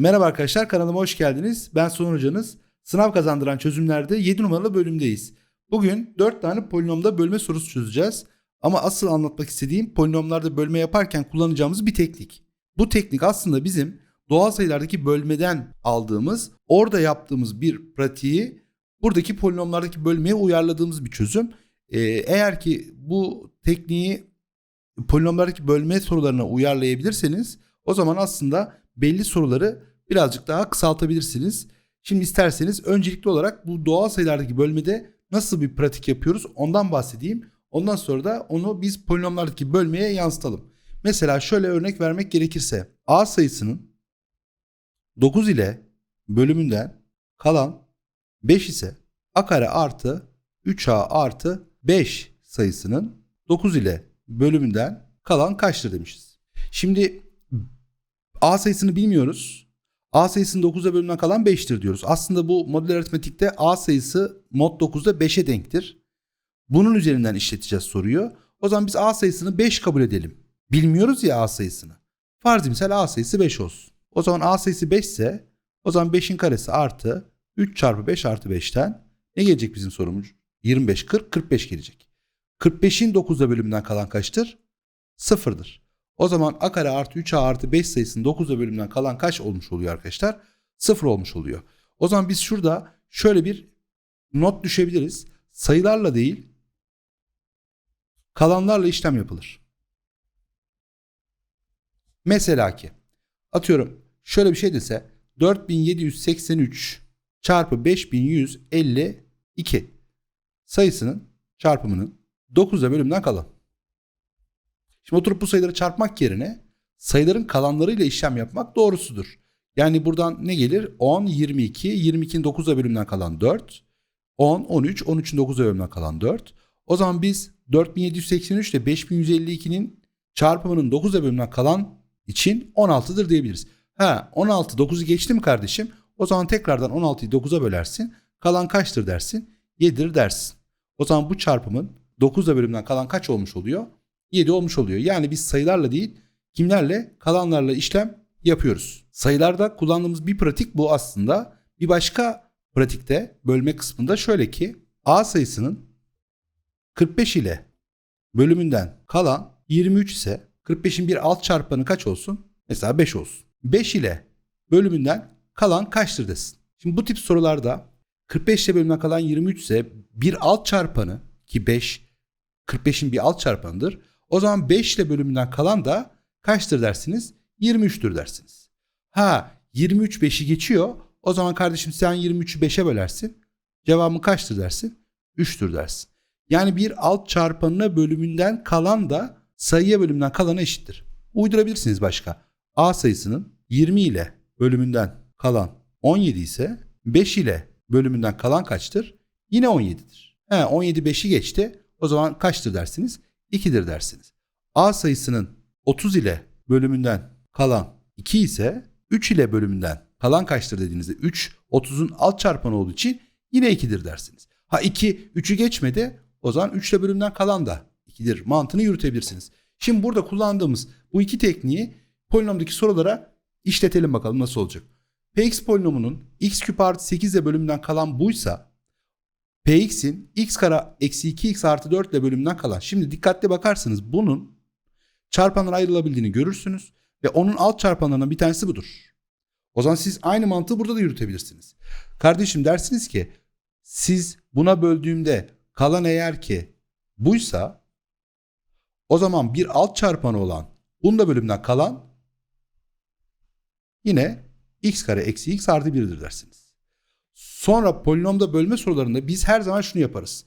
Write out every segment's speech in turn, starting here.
Merhaba arkadaşlar kanalıma hoş geldiniz. Ben Sonur Hocanız. Sınav kazandıran çözümlerde 7 numaralı bölümdeyiz. Bugün 4 tane polinomda bölme sorusu çözeceğiz. Ama asıl anlatmak istediğim polinomlarda bölme yaparken kullanacağımız bir teknik. Bu teknik aslında bizim doğal sayılardaki bölmeden aldığımız, orada yaptığımız bir pratiği buradaki polinomlardaki bölmeye uyarladığımız bir çözüm. Ee, eğer ki bu tekniği polinomlardaki bölme sorularına uyarlayabilirseniz o zaman aslında belli soruları birazcık daha kısaltabilirsiniz. Şimdi isterseniz öncelikli olarak bu doğal sayılardaki bölmede nasıl bir pratik yapıyoruz ondan bahsedeyim. Ondan sonra da onu biz polinomlardaki bölmeye yansıtalım. Mesela şöyle örnek vermek gerekirse a sayısının 9 ile bölümünden kalan 5 ise a kare artı 3a artı 5 sayısının 9 ile bölümünden kalan kaçtır demişiz. Şimdi a sayısını bilmiyoruz. A sayısının 9'a bölümünden kalan 5'tir diyoruz. Aslında bu model aritmetikte A sayısı mod 9'da 5'e denktir. Bunun üzerinden işleteceğiz soruyu. O zaman biz A sayısını 5 kabul edelim. Bilmiyoruz ya A sayısını. Farz misal A sayısı 5 olsun. O zaman A sayısı 5 ise o zaman 5'in karesi artı 3 çarpı 5 artı 5'ten ne gelecek bizim sorumuz? 25, 40, 45 gelecek. 45'in 9'a bölümünden kalan kaçtır? Sıfırdır. O zaman a kare artı 3a artı 5 sayısının 9'a bölümünden kalan kaç olmuş oluyor arkadaşlar? Sıfır olmuş oluyor. O zaman biz şurada şöyle bir not düşebiliriz. Sayılarla değil kalanlarla işlem yapılır. Mesela ki atıyorum şöyle bir şey dese 4783 çarpı 5152 sayısının çarpımının 9'a bölümden kalan. Şimdi oturup bu sayıları çarpmak yerine sayıların kalanlarıyla işlem yapmak doğrusudur. Yani buradan ne gelir? 10, 22, 22'nin 9'a bölümden kalan 4. 10, 13, 13'ün 9'a bölümden kalan 4. O zaman biz 4783 ile 5152'nin çarpımının 9'a bölümden kalan için 16'dır diyebiliriz. Ha 16 9'u geçti mi kardeşim? O zaman tekrardan 16'yı 9'a bölersin. Kalan kaçtır dersin? 7'dir dersin. O zaman bu çarpımın 9'a bölümden kalan kaç olmuş oluyor? 7 olmuş oluyor. Yani biz sayılarla değil kimlerle kalanlarla işlem yapıyoruz. Sayılarda kullandığımız bir pratik bu aslında. Bir başka pratikte bölme kısmında şöyle ki A sayısının 45 ile bölümünden kalan 23 ise 45'in bir alt çarpanı kaç olsun? Mesela 5 olsun. 5 ile bölümünden kalan kaçtır desin. Şimdi bu tip sorularda 45 ile bölümünden kalan 23 ise bir alt çarpanı ki 5 45'in bir alt çarpanıdır. O zaman 5 ile bölümünden kalan da kaçtır dersiniz? 23'tür dersiniz. Ha 23 5'i geçiyor. O zaman kardeşim sen 23'ü 5'e bölersin. Cevabın kaçtır dersin? 3'tür dersin. Yani bir alt çarpanına bölümünden kalan da sayıya bölümünden kalana eşittir. Uydurabilirsiniz başka. A sayısının 20 ile bölümünden kalan 17 ise 5 ile bölümünden kalan kaçtır? Yine 17'dir. He, 17 5'i geçti. O zaman kaçtır dersiniz? 2'dir dersiniz. A sayısının 30 ile bölümünden kalan 2 ise 3 ile bölümünden kalan kaçtır dediğinizde 3 30'un alt çarpanı olduğu için yine 2'dir dersiniz. Ha 2 3'ü geçmedi o zaman 3 ile bölümden kalan da 2'dir mantığını yürütebilirsiniz. Şimdi burada kullandığımız bu iki tekniği polinomdaki sorulara işletelim bakalım nasıl olacak. Px polinomunun x küp artı 8 ile bölümünden kalan buysa Px'in x kare eksi 2x artı 4 ile bölümünden kalan. Şimdi dikkatli bakarsınız bunun çarpanlara ayrılabildiğini görürsünüz. Ve onun alt çarpanlarından bir tanesi budur. O zaman siz aynı mantığı burada da yürütebilirsiniz. Kardeşim dersiniz ki siz buna böldüğümde kalan eğer ki buysa o zaman bir alt çarpanı olan bunda bölümden kalan yine x kare eksi x artı 1'dir dersiniz. Sonra polinomda bölme sorularında biz her zaman şunu yaparız.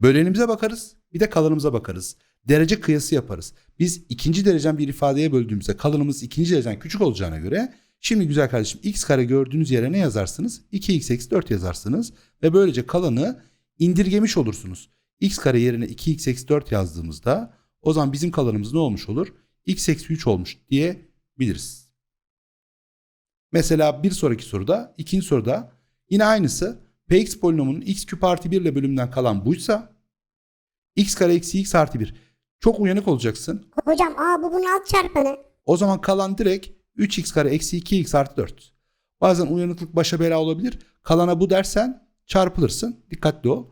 Bölenimize bakarız bir de kalanımıza bakarız. Derece kıyası yaparız. Biz ikinci derecen bir ifadeye böldüğümüzde kalanımız ikinci derecen küçük olacağına göre şimdi güzel kardeşim x kare gördüğünüz yere ne yazarsınız? 2x eksi 4 yazarsınız ve böylece kalanı indirgemiş olursunuz. x kare yerine 2x eksi 4 yazdığımızda o zaman bizim kalanımız ne olmuş olur? x eksi 3 olmuş diyebiliriz. Mesela bir sonraki soruda, ikinci soruda yine aynısı px polinomunun x küp artı 1 ile bölümünden kalan buysa x kare eksi x artı 1. Çok uyanık olacaksın. Hocam aa bu bunun alt çarpanı. O zaman kalan direkt 3x kare eksi 2x artı 4. Bazen uyanıklık başa bela olabilir. Kalana bu dersen çarpılırsın. Dikkatli ol.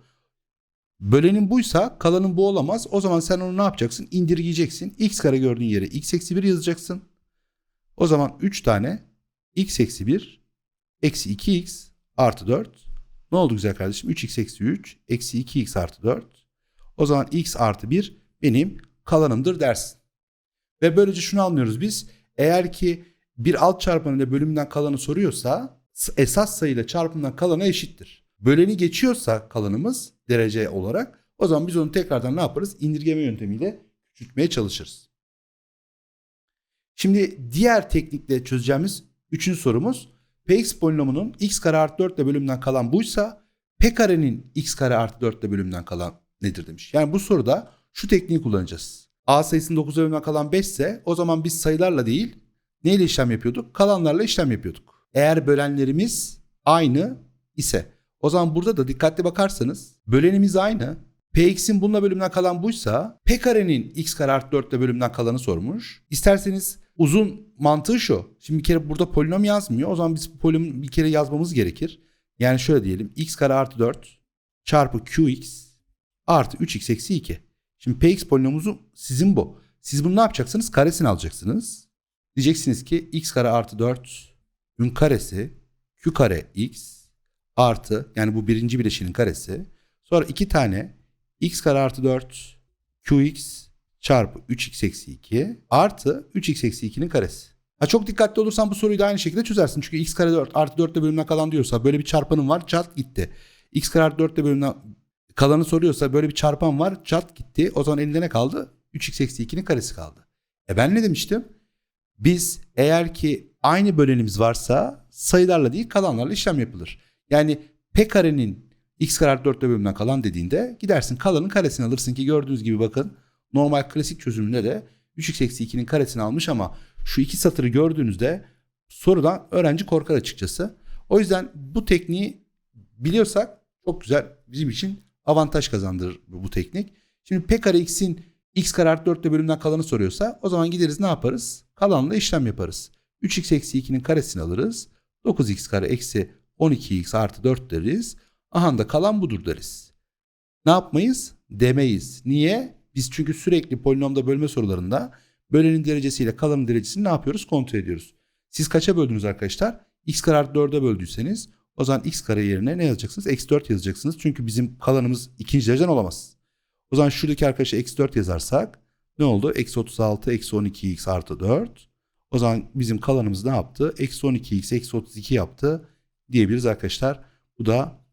Bölenin buysa kalanın bu olamaz. O zaman sen onu ne yapacaksın? İndirgeyeceksin. X kare gördüğün yere x eksi 1 yazacaksın. O zaman 3 tane x eksi 1 eksi 2x artı 4. Ne oldu güzel kardeşim? 3x eksi 3 eksi 2x artı 4. O zaman x artı 1 benim kalanımdır dersin. Ve böylece şunu anlıyoruz biz. Eğer ki bir alt çarpanıyla bölümünden kalanı soruyorsa esas sayıyla çarpımdan kalana eşittir. Böleni geçiyorsa kalanımız derece olarak o zaman biz onu tekrardan ne yaparız? İndirgeme yöntemiyle küçültmeye çalışırız. Şimdi diğer teknikle çözeceğimiz üçüncü sorumuz px polinomunun x kare artı 4 ile bölümünden kalan buysa p karenin x kare artı 4 ile bölümünden kalan nedir demiş. Yani bu soruda şu tekniği kullanacağız. A sayısının 9 bölümünden kalan 5 ise o zaman biz sayılarla değil neyle işlem yapıyorduk? Kalanlarla işlem yapıyorduk. Eğer bölenlerimiz aynı ise o zaman burada da dikkatli bakarsanız bölenimiz aynı. Px'in bununla bölümünden kalan buysa P karenin x kare artı 4 ile bölümünden kalanı sormuş. İsterseniz uzun mantığı şu. Şimdi bir kere burada polinom yazmıyor. O zaman biz bu polinomu bir kere yazmamız gerekir. Yani şöyle diyelim x kare artı 4 çarpı qx artı 3x eksi 2. Şimdi px polinomuzu sizin bu. Siz bunu ne yapacaksınız? Karesini alacaksınız. Diyeceksiniz ki x kare artı 4 ün karesi q kare x artı yani bu birinci bileşinin karesi. Sonra iki tane x kare artı 4 qx çarpı 3x eksi 2 artı 3x eksi 2'nin karesi. Ha çok dikkatli olursan bu soruyu da aynı şekilde çözersin. Çünkü x kare 4 artı 4 ile kalan diyorsa böyle bir çarpanım var çat gitti. x kare artı 4 ile kalanı soruyorsa böyle bir çarpan var çat gitti. O zaman elinde ne kaldı? 3x eksi 2'nin karesi kaldı. E ben ne demiştim? Biz eğer ki aynı bölenimiz varsa sayılarla değil kalanlarla işlem yapılır. Yani p karenin x kare artı 4 ile bölümünden kalan dediğinde gidersin kalanın karesini alırsın ki gördüğünüz gibi bakın normal klasik çözümünde de 3x eksi 2'nin karesini almış ama şu iki satırı gördüğünüzde sorudan öğrenci korkar açıkçası. O yüzden bu tekniği biliyorsak çok güzel bizim için avantaj kazandırır bu teknik. Şimdi p kare x'in x kare artı 4 ile bölümden kalanı soruyorsa o zaman gideriz ne yaparız? Kalanla işlem yaparız. 3x eksi 2'nin karesini alırız. 9x kare eksi 12x artı 4 deriz. Aha da kalan budur deriz. Ne yapmayız? Demeyiz. Niye? Biz çünkü sürekli polinomda bölme sorularında bölenin derecesiyle kalanın derecesini ne yapıyoruz? Kontrol ediyoruz. Siz kaça böldünüz arkadaşlar? x kare artı 4'e böldüyseniz o zaman x kare yerine ne yazacaksınız? Eksi 4 yazacaksınız. Çünkü bizim kalanımız ikinci dereceden olamaz. O zaman şuradaki arkadaşa eksi 4 yazarsak ne oldu? Eksi 36 eksi 12x artı 4. O zaman bizim kalanımız ne yaptı? Eksi 12x eksi 32 yaptı diyebiliriz arkadaşlar. Bu da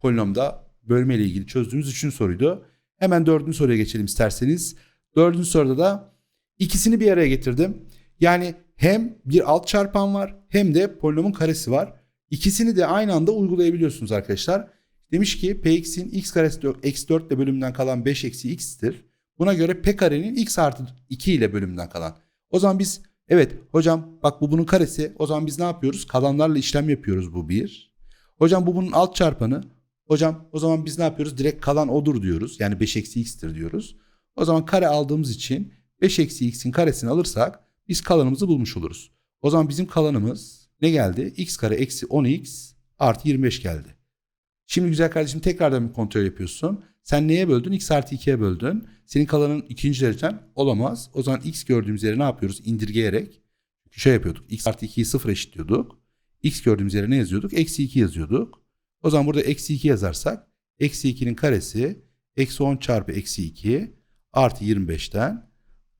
polinomda bölme ile ilgili çözdüğümüz üçüncü soruydu. Hemen dördüncü soruya geçelim isterseniz. Dördüncü soruda da ikisini bir araya getirdim. Yani hem bir alt çarpan var hem de polinomun karesi var. İkisini de aynı anda uygulayabiliyorsunuz arkadaşlar. Demiş ki px'in x karesi eksi 4 ile bölümünden kalan 5 eksi x'tir. Buna göre p karenin x artı 2 ile bölümünden kalan. O zaman biz evet hocam bak bu bunun karesi. O zaman biz ne yapıyoruz? Kalanlarla işlem yapıyoruz bu bir. Hocam bu bunun alt çarpanı. Hocam o zaman biz ne yapıyoruz? Direkt kalan odur diyoruz. Yani 5 eksi x'tir diyoruz. O zaman kare aldığımız için 5 eksi x'in karesini alırsak biz kalanımızı bulmuş oluruz. O zaman bizim kalanımız ne geldi? x kare eksi 10x artı 25 geldi. Şimdi güzel kardeşim tekrardan bir kontrol yapıyorsun. Sen neye böldün? x artı 2'ye böldün. Senin kalanın ikinci derecen olamaz. O zaman x gördüğümüz yere ne yapıyoruz? İndirgeyerek. Şey yapıyorduk. x artı 2'yi sıfır eşitliyorduk. x gördüğümüz yere ne yazıyorduk? Eksi 2 yazıyorduk. O zaman burada eksi 2 yazarsak eksi 2'nin karesi eksi 10 çarpı eksi 2 artı 25'ten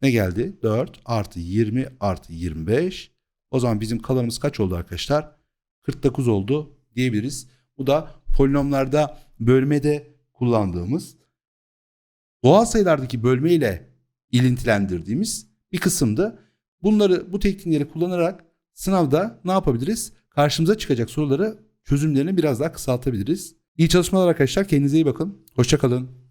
ne geldi? 4 artı 20 artı 25. O zaman bizim kalanımız kaç oldu arkadaşlar? 49 oldu diyebiliriz. Bu da polinomlarda bölmede kullandığımız doğal sayılardaki bölme ile ilintilendirdiğimiz bir kısımdı. Bunları bu teknikleri kullanarak sınavda ne yapabiliriz? Karşımıza çıkacak soruları çözümlerini biraz daha kısaltabiliriz. İyi çalışmalar arkadaşlar. Kendinize iyi bakın. Hoşçakalın.